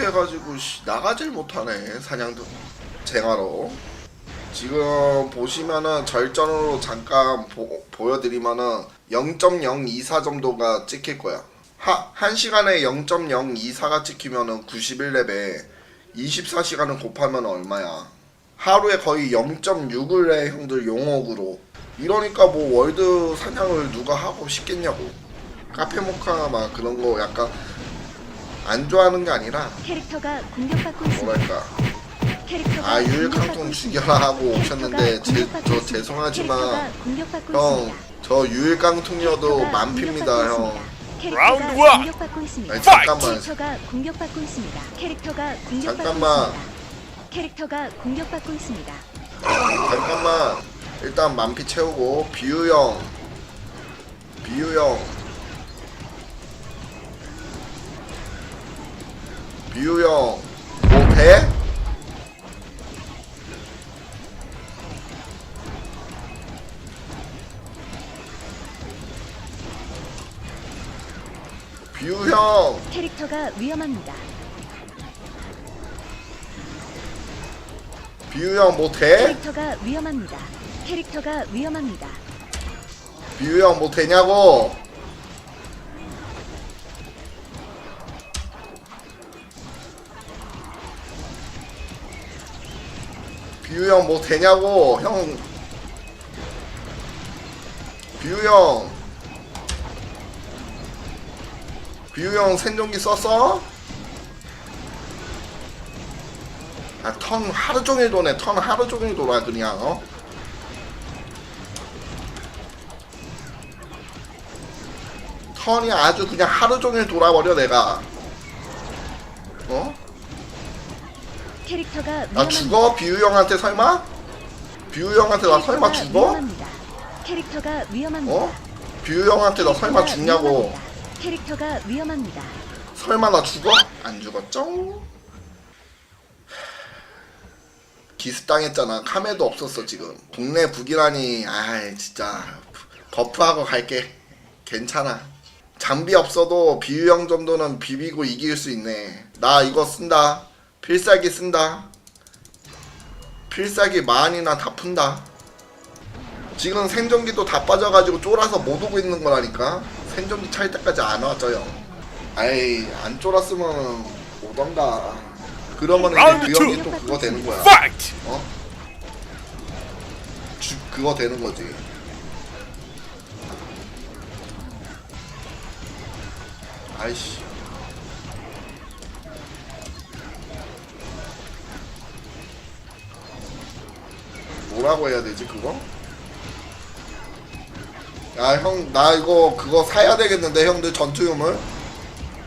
이렇게 해가지고 씨, 나가질 못하네 사냥도 쟁하러 지금 보시면은 절전으로 잠깐 보, 보여드리면은 0.024 정도가 찍힐 거야. 하, 1시간에 0.024가 찍히면은 91렙에 24시간을 곱하면 얼마야? 하루에 거의 0.6을 해 형들 용억으로. 이러니까 뭐 월드 사냥을 누가 하고 싶겠냐고. 카페모카 막 그런 거 약간 안 좋아하는 게 아니라 캐릭터가 공격받고 있습니다. 뭐랄까 캐릭터가 아 공격받고 유일깡통 있습니다. 죽여라 하고 오셨는데 제, 공격받고 저. 죄송하지만 공격받고 형. 저 유일깡통이어도 만피입니다 공격받고 형 라운드 원. 공격받고 있습니다. 아니 잠깐만 캐릭터가 공격받고 있습니다. 캐릭터가 공격받고 잠깐만. 있습니다. 캐릭터가 공격받고 있습니다. 잠깐만 일단 만피 채우고 비유형 비유형 비유형 뭐 돼? 비유형 캐릭터가 위험합니다. 비유형 뭐 돼? 캐릭터가 위험합니다. 캐릭터가 위험합니다. 비유형 뭐 되냐고 비유 형 뭐 되냐고 형 비유 형 비유 형 생존기 썼어? 아 턴 하루 종일 도네 턴 하루 종일 돌아 그냥 어? 턴이 아주 그냥 하루 종일 돌아버려 내가 어? 캐릭터가 나. 죽어? 비유 형한테 설마? 비유 형한테 나 설마 죽어? 캐릭터가 위험합니다. 어? 비유 형한테 나 설마 죽냐고. 캐릭터가 위험합니다. 설마 나 죽어? 안 죽었죠? 기습당했잖아 카메도 없었어 지금 국내 북이라니 아이 진짜 버프하고 갈게 괜찮아 장비 없어도 비유형 정도는 비비고 이길 수 있네 나 이거 쓴다 필살기 쓴다. 필살기 만이나 다 푼다. 지금 생존기도 다 빠져가지고 쫄아서 못 오고 있는 거라니까. 생존기 찰 때까지 안 왔죠요. 아이 안 쫄았으면 오던가. 그러면 이제 그 투. 형이 또 그거 되는 거야! 어? 주, 그거 되는 거지. 아이씨 뭐라고 해야 되지 그거? 야 형 나 이거 그거 사야 되겠는데 형들 전투유물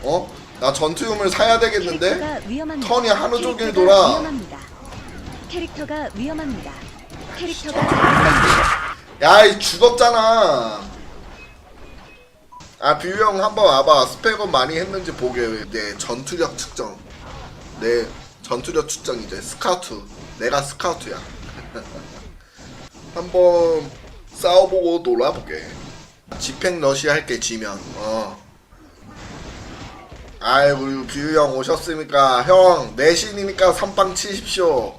어? 나 전투유물 사야 되겠는데? 턴이 하루 종일 돌아. 위험합니다. 캐릭터가 위험합니다. 캐릭터가 위험합니다. 야이 죽었잖아 아 비유 형 한번 와봐 스펙업 많이 했는지 보게 내 전투력 측정 내 전투력 측정 이제 스카우트 내가 스카우트야 한번 싸워보고 놀아보게 집행 러시 할게 지면 어 아이 우리 비유 형 오셨으니까 형 내신이니까 선빵 치십시오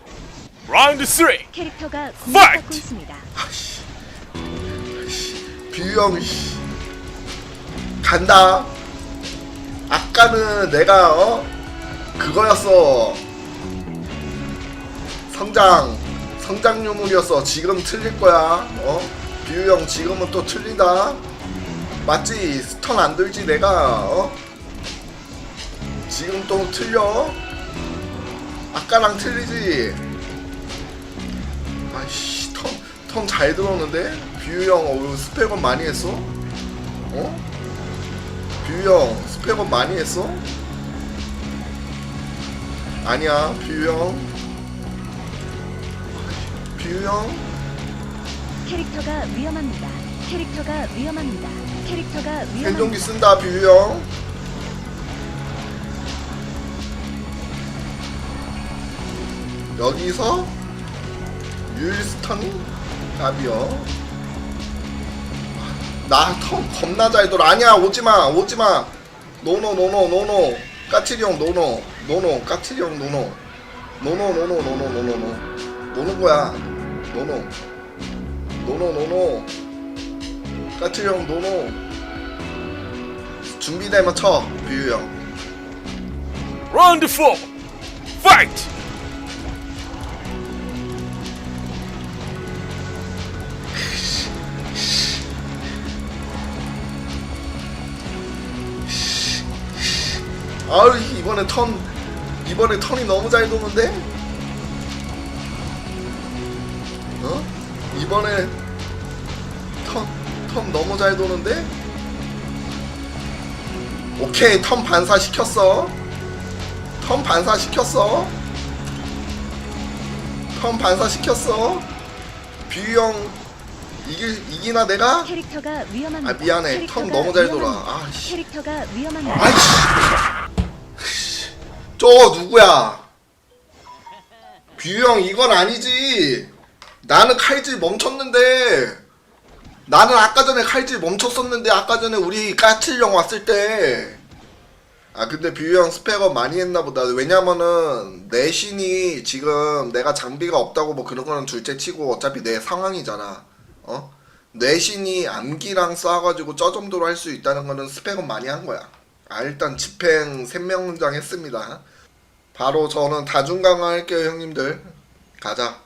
Round 3! 캐릭터가 공격받고 있습니다. 아씨, 비유형 씨. 간다. 아까는 내가 어 그거였어. 성장 성장 유물이었어. 지금 틀릴 거야. 어 비유 형 지금은 또 틀린다. 맞지? 스턴 안 들지 내가 어 지금 또 틀려. 아까랑 틀리지. 아이씨 턴잘 들었는데 뷰형 어, 스펙업 많이 했어? 어? 뷰형 스펙업 많이 했어? 아니야 뷰형 뷰형 캐릭터가 위험합니다. 캐릭터가 위험합니다. 캐릭터가 생존기 위험합니다. 쓴다 뷰형 여기서 율스턴이 답이요. 나턴 겁나 잘 돌아. 아니야 오지마 오지마. 노노 노노 노노. 까칠형 노노. 노노 까칠형 노노 노 노 노 노 노 노 노 노 노. 노는 거야 노노. 노노 노노. 까칠 형 노노. 준비되면 쳐 비유 형. Round four. Fight. 아우 이번에 턴 이번에 턴이 너무 잘 도는데 어 이번에 턴 턴 너무 잘 도는데 오케이 턴 반사 시켰어 턴 반사 시켰어 턴 반사 시켰어 비유형 이길 이기나 내가 캐릭터가 위험합니다. 아 미안해 턴 너무 잘 돌아. 아씨 캐릭터가 위험합니다. 아이씨. 저 누구야? 뷰형 이건 아니지. 나는 칼질 멈췄는데. 나는 아까 전에 칼질 멈췄었는데 아까 전에 우리 까칠형 왔을 때. 아 근데 뷰형 스펙업 많이 했나 보다. 왜냐면은 내신이 지금 내가 장비가 없다고 뭐 그런 거는 둘째 치고 어차피 내 상황이잖아. 어? 내신이 암기랑 쏴가지고 저 정도로 할 수 있다는 거는 스펙업 많이 한 거야. 아 일단 집행 생명장 했습니다. 바로 저는 다중강화 할게요 형님들. 가자.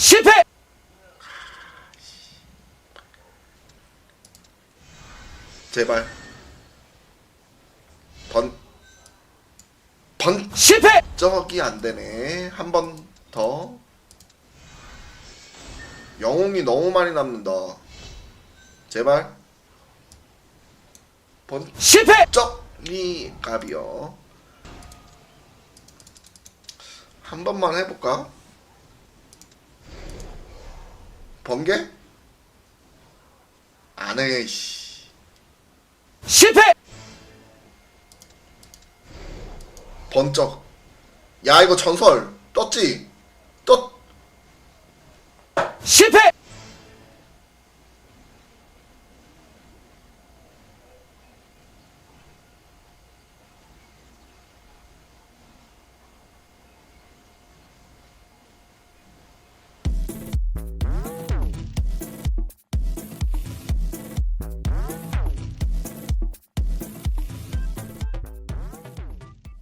실패. 제발. 번 번. 실패. 적이 안 되네. 한 번 더. 영웅이 너무 많이 남는다. 제발. 번. 실패. 적이 갑이요. 한 번만 해볼까? 번개? 안 해, 씨. 실패. 번쩍. 야, 이거 전설. 떴지? 떴, 실패.